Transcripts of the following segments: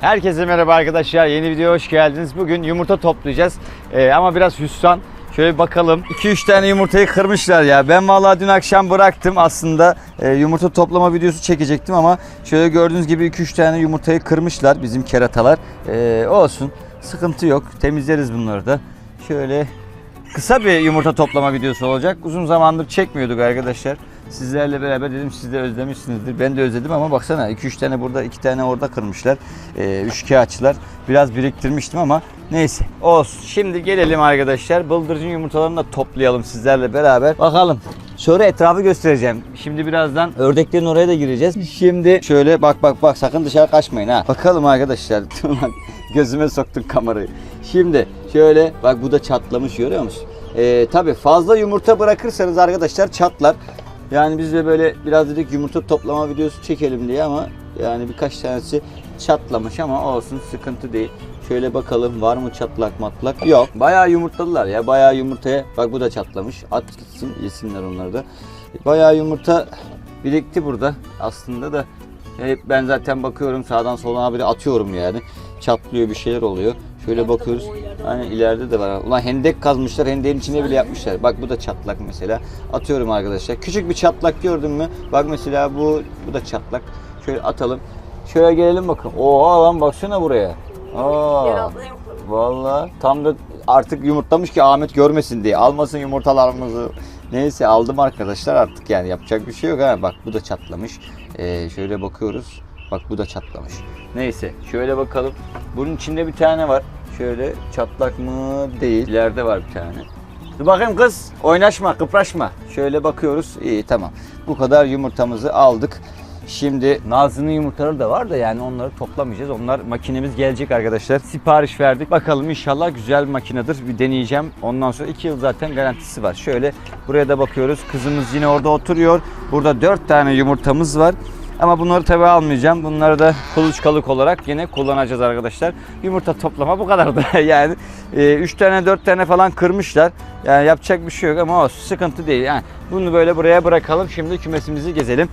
Herkese merhaba arkadaşlar. Yeni videoya hoş geldiniz. Bugün yumurta toplayacağız. Ee, ama biraz hüsran. Şöyle bakalım. 2-3 tane yumurtayı kırmışlar ya. Ben vallahi dün akşam bıraktım. Aslında e, yumurta toplama videosu çekecektim ama şöyle gördüğünüz gibi 2-3 tane yumurtayı kırmışlar bizim keratalar. Ee, olsun. Sıkıntı yok. Temizleriz bunları da. Şöyle kısa bir yumurta toplama videosu olacak. Uzun zamandır çekmiyorduk arkadaşlar. Sizlerle beraber dedim siz de özlemişsinizdir. Ben de özledim ama baksana 2-3 tane burada 2 tane orada kırmışlar. Ee, üçkağıtçılar. Biraz biriktirmiştim ama neyse olsun. Şimdi gelelim arkadaşlar. Bıldırcın yumurtalarını da toplayalım sizlerle beraber. Bakalım. Sonra etrafı göstereceğim. Şimdi birazdan ördeklerin oraya da gireceğiz. Şimdi şöyle bak bak bak sakın dışarı kaçmayın ha. Bakalım arkadaşlar. Gözüme soktun kamerayı. Şimdi şöyle bak bu da çatlamış görüyor musun? Ee, tabii fazla yumurta bırakırsanız arkadaşlar çatlar. Yani biz de böyle biraz dedik yumurta toplama videosu çekelim diye ama yani birkaç tanesi çatlamış ama olsun sıkıntı değil. Şöyle bakalım var mı çatlak matlak? Yok. Bayağı yumurtladılar ya. Bayağı yumurtaya. Bak bu da çatlamış. At gitsin yesinler onları da. Bayağı yumurta birikti burada. Aslında da hep ben zaten bakıyorum sağdan soldan haberi atıyorum yani. Çatlıyor bir şeyler oluyor. Şöyle bakıyoruz. Hani ileride de var. Ulan hendek kazmışlar. Hendeğin içine bile yapmışlar. Bak bu da çatlak mesela. Atıyorum arkadaşlar. Küçük bir çatlak gördün mü? Bak mesela bu bu da çatlak. Şöyle atalım. Şöyle gelelim bakın. Oha lan baksana buraya. Aa. Vallahi tam da artık yumurtlamış ki Ahmet görmesin diye. Almasın yumurtalarımızı. Neyse aldım arkadaşlar artık yani yapacak bir şey yok ha. Bak bu da çatlamış. Ee, şöyle bakıyoruz. Bak bu da çatlamış. Neyse şöyle bakalım. Bunun içinde bir tane var. Şöyle çatlak mı? Değil. İleride var bir tane. Dur bakayım kız. Oynaşma, kıpraşma. Şöyle bakıyoruz. İyi tamam. Bu kadar yumurtamızı aldık. Şimdi Nazlı'nın yumurtaları da var da yani onları toplamayacağız. Onlar makinemiz gelecek arkadaşlar. Sipariş verdik. Bakalım inşallah güzel bir makinedir. Bir deneyeceğim. Ondan sonra 2 yıl zaten garantisi var. Şöyle buraya da bakıyoruz. Kızımız yine orada oturuyor. Burada 4 tane yumurtamız var. Ama bunları tabi almayacağım. Bunları da kuluçkalık olarak yine kullanacağız arkadaşlar. Yumurta toplama bu kadar da yani 3 tane 4 tane falan kırmışlar. Yani yapacak bir şey yok ama olsun sıkıntı değil. Yani bunu böyle buraya bırakalım. Şimdi kümesimizi gezelim.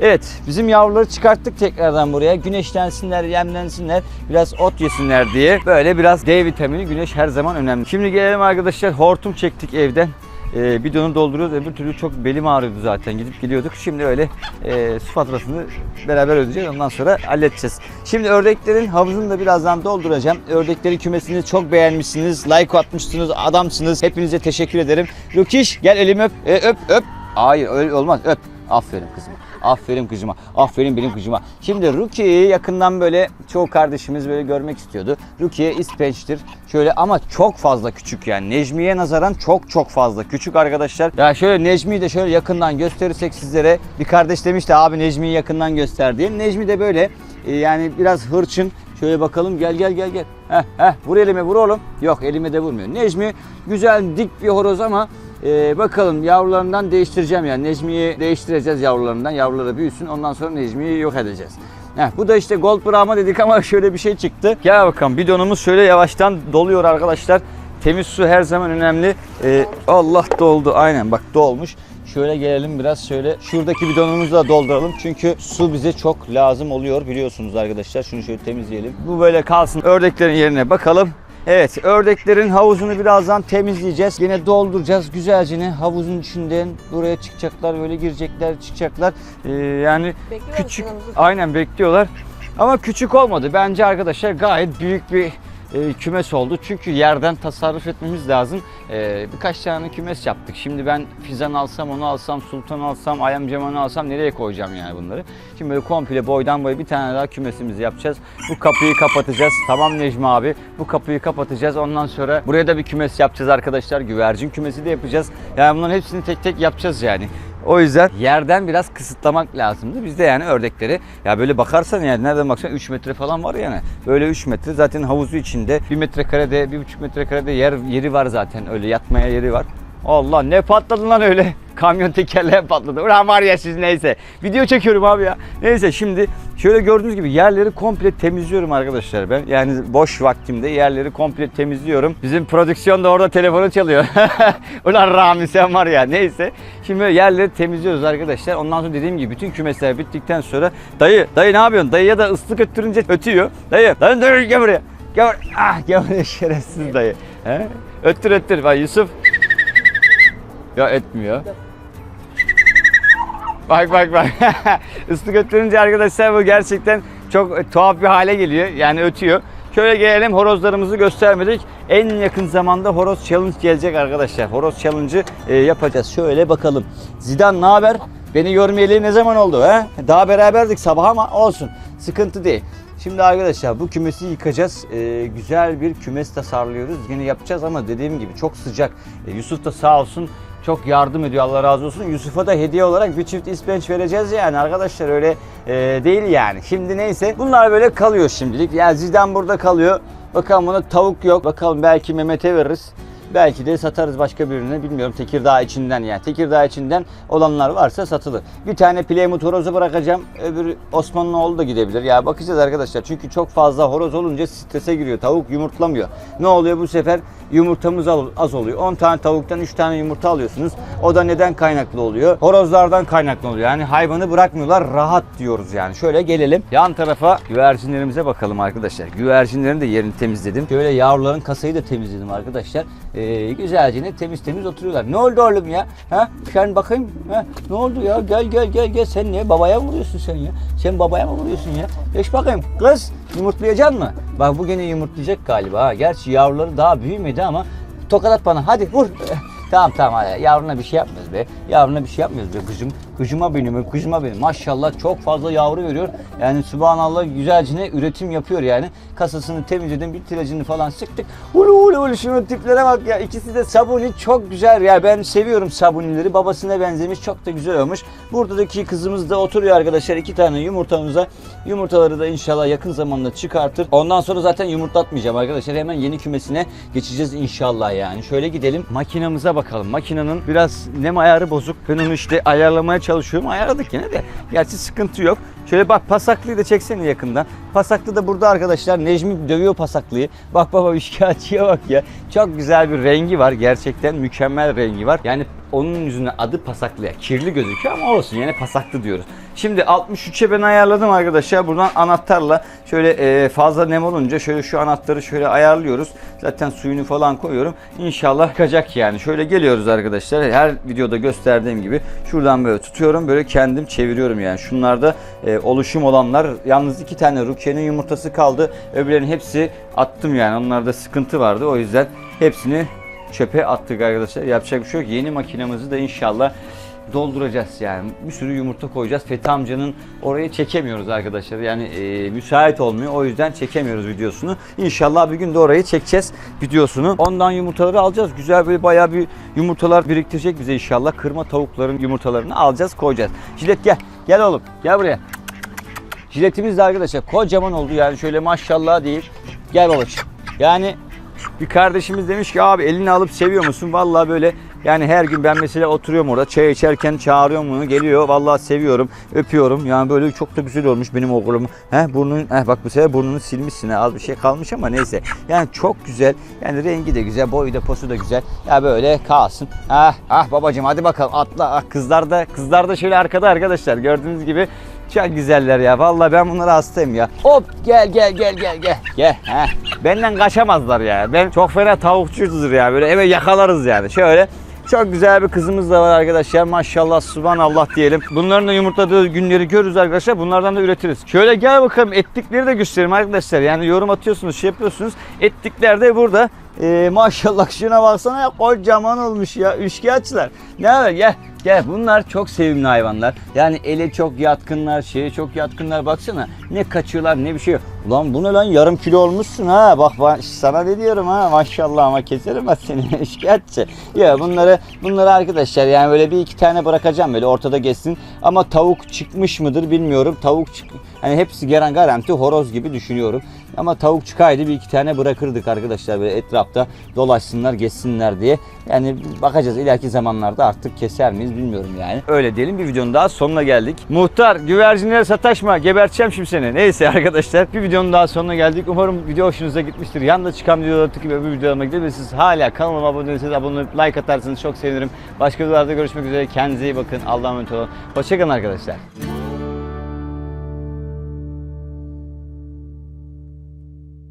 Evet bizim yavruları çıkarttık tekrardan buraya. Güneşlensinler, yemlensinler, biraz ot yesinler diye. Böyle biraz D vitamini güneş her zaman önemli. Şimdi gelelim arkadaşlar hortum çektik evden. Ee, bidonu dolduruyoruz. Öbür türlü çok belim ağrıyordu zaten. Gidip geliyorduk. Şimdi öyle e, su faturasını beraber ödeyeceğiz. Ondan sonra halledeceğiz. Şimdi ördeklerin havuzunu da birazdan dolduracağım. Ördeklerin kümesini çok beğenmişsiniz. Like atmışsınız. Adamsınız. Hepinize teşekkür ederim. Lukiş gel elimi öp. E, öp öp. Hayır öyle olmaz. Öp. Aferin kızım. Aferin kızıma. Aferin benim kızıma. Şimdi Rukiye'yi yakından böyle çoğu kardeşimiz böyle görmek istiyordu. Rukiye ispençtir. Şöyle ama çok fazla küçük yani. Necmiye nazaran çok çok fazla küçük arkadaşlar. Ya şöyle Necmi'yi de şöyle yakından gösterirsek sizlere. Bir kardeş demişti abi Necmi'yi yakından göster diye. Necmi de böyle e, yani biraz hırçın. Şöyle bakalım gel gel gel gel. Heh heh vur elime vur oğlum. Yok elime de vurmuyor. Necmi güzel dik bir horoz ama ee, bakalım yavrularından değiştireceğim yani. Necmi'yi değiştireceğiz yavrularından. Yavruları büyüsün. Ondan sonra Necmi'yi yok edeceğiz. Heh, bu da işte Gold Brahma dedik ama şöyle bir şey çıktı. Gel bakalım bidonumuz şöyle yavaştan doluyor arkadaşlar. Temiz su her zaman önemli. Ee, Allah doldu. Aynen bak dolmuş. Şöyle gelelim biraz şöyle. Şuradaki bidonumuzu da dolduralım. Çünkü su bize çok lazım oluyor biliyorsunuz arkadaşlar. Şunu şöyle temizleyelim. Bu böyle kalsın. Ördeklerin yerine bakalım. Evet ördeklerin havuzunu birazdan temizleyeceğiz. Yine dolduracağız güzelce ne havuzun içinden buraya çıkacaklar böyle girecekler çıkacaklar. Ee, yani Bekliyor küçük musun aynen bekliyorlar. Ama küçük olmadı. Bence arkadaşlar gayet büyük bir e, kümes oldu. Çünkü yerden tasarruf etmemiz lazım. E, birkaç tane kümes yaptık. Şimdi ben Fizan alsam, onu alsam, Sultan alsam, Ayam Ceman'ı alsam nereye koyacağım yani bunları? Şimdi böyle komple boydan boya bir tane daha kümesimizi yapacağız. Bu kapıyı kapatacağız. Tamam Necmi abi. Bu kapıyı kapatacağız. Ondan sonra buraya da bir kümes yapacağız arkadaşlar. Güvercin kümesi de yapacağız. Yani bunların hepsini tek tek yapacağız yani. O yüzden yerden biraz kısıtlamak lazımdı. Biz de yani ördekleri ya böyle bakarsan yani nereden baksan 3 metre falan var yani. Böyle 3 metre zaten havuzu içinde 1 metrekarede 1,5 metrekarede yer yeri var zaten öyle yatmaya yeri var. Allah ne patladı lan öyle. Kamyon tekerleği patladı. Ulan var ya siz neyse. Video çekiyorum abi ya. Neyse şimdi şöyle gördüğünüz gibi yerleri komple temizliyorum arkadaşlar ben. Yani boş vaktimde yerleri komple temizliyorum. Bizim prodüksiyon da orada telefonu çalıyor. Ulan Rami sen var ya neyse. Şimdi yerleri temizliyoruz arkadaşlar. Ondan sonra dediğim gibi bütün kümesler bittikten sonra dayı dayı ne yapıyorsun? Dayıya da ıslık öttürünce ötüyor. Dayı dayı dayı gel buraya. Gel. Ah gel şerefsiz dayı. He? Öttür öttür. Bak Yusuf. Ya etmiyor. Bak bak bak. Islık öttürünce arkadaşlar bu gerçekten çok e, tuhaf bir hale geliyor. Yani ötüyor. Şöyle gelelim horozlarımızı göstermedik. En yakın zamanda horoz challenge gelecek arkadaşlar. Horoz challenge'ı e, yapacağız. Şöyle bakalım. Zidane ne haber? Beni görmeyeli ne zaman oldu he? Daha beraberdik sabah ama olsun. Sıkıntı değil. Şimdi arkadaşlar bu kümesi yıkacağız. Ee, güzel bir kümes tasarlıyoruz. Yine yapacağız ama dediğim gibi çok sıcak. Ee, Yusuf da sağ olsun çok yardım ediyor Allah razı olsun. Yusuf'a da hediye olarak bir çift ispenç vereceğiz yani arkadaşlar öyle e, değil yani. Şimdi neyse bunlar böyle kalıyor şimdilik. Yani Zidane burada kalıyor. Bakalım buna tavuk yok. Bakalım belki Mehmet'e veririz. Belki de satarız başka birine bilmiyorum Tekirdağ içinden yani. Tekirdağ içinden olanlar varsa satılır. Bir tane Plymouth horozu bırakacağım. Öbür Osmanlıoğlu da gidebilir. Ya bakacağız arkadaşlar. Çünkü çok fazla horoz olunca strese giriyor. Tavuk yumurtlamıyor. Ne oluyor bu sefer? Yumurtamız az oluyor. 10 tane tavuktan 3 tane yumurta alıyorsunuz. O da neden kaynaklı oluyor? Horozlardan kaynaklı oluyor. Yani hayvanı bırakmıyorlar. Rahat diyoruz yani. Şöyle gelelim. Yan tarafa güvercinlerimize bakalım arkadaşlar. Güvercinlerin de yerini temizledim. Şöyle yavruların kasayı da temizledim arkadaşlar. Ee, güzelce temiz temiz oturuyorlar. Ne oldu oğlum ya? Ha? Sen bakayım. Ha? Ne oldu ya? Gel gel gel gel. Sen niye babaya vuruyorsun sen ya? Sen babaya mı vuruyorsun ya? Geç bakayım. Kız yumurtlayacak mı? Bak bu gene yumurtlayacak galiba. ha. Gerçi yavruları daha büyümedi ama tokat at bana. Hadi vur. Tamam tamam yavruna bir şey yapmıyoruz be. Yavruna bir şey yapmıyoruz be kızım. Kızıma benim, kızıma benim. Maşallah çok fazla yavru veriyor. Yani subhanallah güzelcine üretim yapıyor yani. Kasasını temizledim, bir tirajını falan sıktık. Ulu ulu ulu şunun tiplere bak ya. İkisi de sabuni çok güzel ya. Ben seviyorum sabunileri. Babasına benzemiş çok da güzel olmuş. Buradaki kızımız da oturuyor arkadaşlar. iki tane yumurtamıza. Yumurtaları da inşallah yakın zamanda çıkartır. Ondan sonra zaten yumurtlatmayacağım arkadaşlar. Hemen yeni kümesine geçeceğiz inşallah yani. Şöyle gidelim. Makinamıza bakalım. Makinenin biraz nem ayarı bozuk. Ben onu işte ayarlamaya çalışıyorum. Ayarladık yine de. Gerçi sıkıntı yok. Şöyle bak pasaklıyı da çeksene yakından. Pasaklı da burada arkadaşlar. Necmi dövüyor pasaklıyı. Bak baba şikayetçiye bak ya. Çok güzel bir rengi var. Gerçekten mükemmel rengi var. Yani onun yüzünden adı pasaklıya. Kirli gözüküyor ama olsun yine pasaklı diyoruz. Şimdi 63'e ben ayarladım arkadaşlar. Buradan anahtarla şöyle e, fazla nem olunca şöyle şu anahtarı şöyle ayarlıyoruz. Zaten suyunu falan koyuyorum. İnşallah çıkacak yani. Şöyle geliyoruz arkadaşlar. Her videoda gösterdiğim gibi şuradan böyle tutuyorum. Böyle kendim çeviriyorum yani. Şunlarda e, oluşum olanlar. Yalnız iki tane Rukiye'nin yumurtası kaldı. Öbürlerinin hepsi attım yani. Onlarda sıkıntı vardı. O yüzden hepsini çöpe attık arkadaşlar. Yapacak bir şey yok. Yeni makinemizi de inşallah dolduracağız yani. Bir sürü yumurta koyacağız. Fethi amcanın orayı çekemiyoruz arkadaşlar. Yani e, müsait olmuyor. O yüzden çekemiyoruz videosunu. İnşallah bir gün de orayı çekeceğiz videosunu. Ondan yumurtaları alacağız. Güzel böyle bayağı bir yumurtalar biriktirecek bize inşallah. Kırma tavukların yumurtalarını alacağız koyacağız. Jilet gel. Gel oğlum. Gel buraya. Jiletimiz de arkadaşlar kocaman oldu yani şöyle maşallah değil. Gel babacığım. Yani bir kardeşimiz demiş ki abi elini alıp seviyor musun? Vallahi böyle yani her gün ben mesela oturuyorum orada çay içerken çağırıyorum bunu geliyor. Vallahi seviyorum, öpüyorum. Yani böyle çok da güzel olmuş benim oğlum. He burnun he bak bu sefer burnunu silmişsin. He, az bir şey kalmış ama neyse. Yani çok güzel. Yani rengi de güzel, boyu da posu da güzel. Ya böyle kalsın. Ah ah babacığım hadi bakalım atla. Ah kızlar da kızlar da şöyle arkada arkadaşlar gördüğünüz gibi çok güzeller ya. Vallahi ben bunlara hastayım ya. Hop gel gel gel gel gel. Gel. Heh. Benden kaçamazlar ya. Ben çok fena tavukçuyuzdur ya. Böyle eve yakalarız yani. Şöyle çok güzel bir kızımız da var arkadaşlar. Maşallah subhanallah diyelim. Bunların da yumurtladığı günleri görürüz arkadaşlar. Bunlardan da üretiriz. Şöyle gel bakalım ettikleri de göstereyim arkadaşlar. Yani yorum atıyorsunuz, şey yapıyorsunuz. Ettikler de burada. Ee, maşallah şuna baksana ya kocaman olmuş ya. Üçkağıtçılar. Ne haber gel. Gel bunlar çok sevimli hayvanlar. Yani ele çok yatkınlar, şeye çok yatkınlar. Baksana ne kaçıyorlar ne bir şey yok. Ulan bu ne lan yarım kilo olmuşsun ha. Bak bak, sana ne diyorum ha maşallah ama keserim ben seni şikayetçi. Ya bunları bunları arkadaşlar yani böyle bir iki tane bırakacağım böyle ortada geçsin. Ama tavuk çıkmış mıdır bilmiyorum. Tavuk çık Hani hepsi gelen garanti horoz gibi düşünüyorum. Ama tavuk çıkaydı bir iki tane bırakırdık arkadaşlar böyle etrafta dolaşsınlar geçsinler diye. Yani bakacağız ileriki zamanlarda artık keser miyiz bilmiyorum yani. Öyle diyelim bir videonun daha sonuna geldik. Muhtar güvercinlere sataşma geberteceğim şimdi seni. Neyse arkadaşlar bir videonun daha sonuna geldik. Umarım video hoşunuza gitmiştir. Yanında çıkan videoları tıklayıp öbür videolarıma gidebilirsiniz. Hala kanalıma abone değilseniz abone olup like atarsanız çok sevinirim. Başka videolarda görüşmek üzere. Kendinize iyi bakın. Allah'a emanet olun. Hoşçakalın arkadaşlar.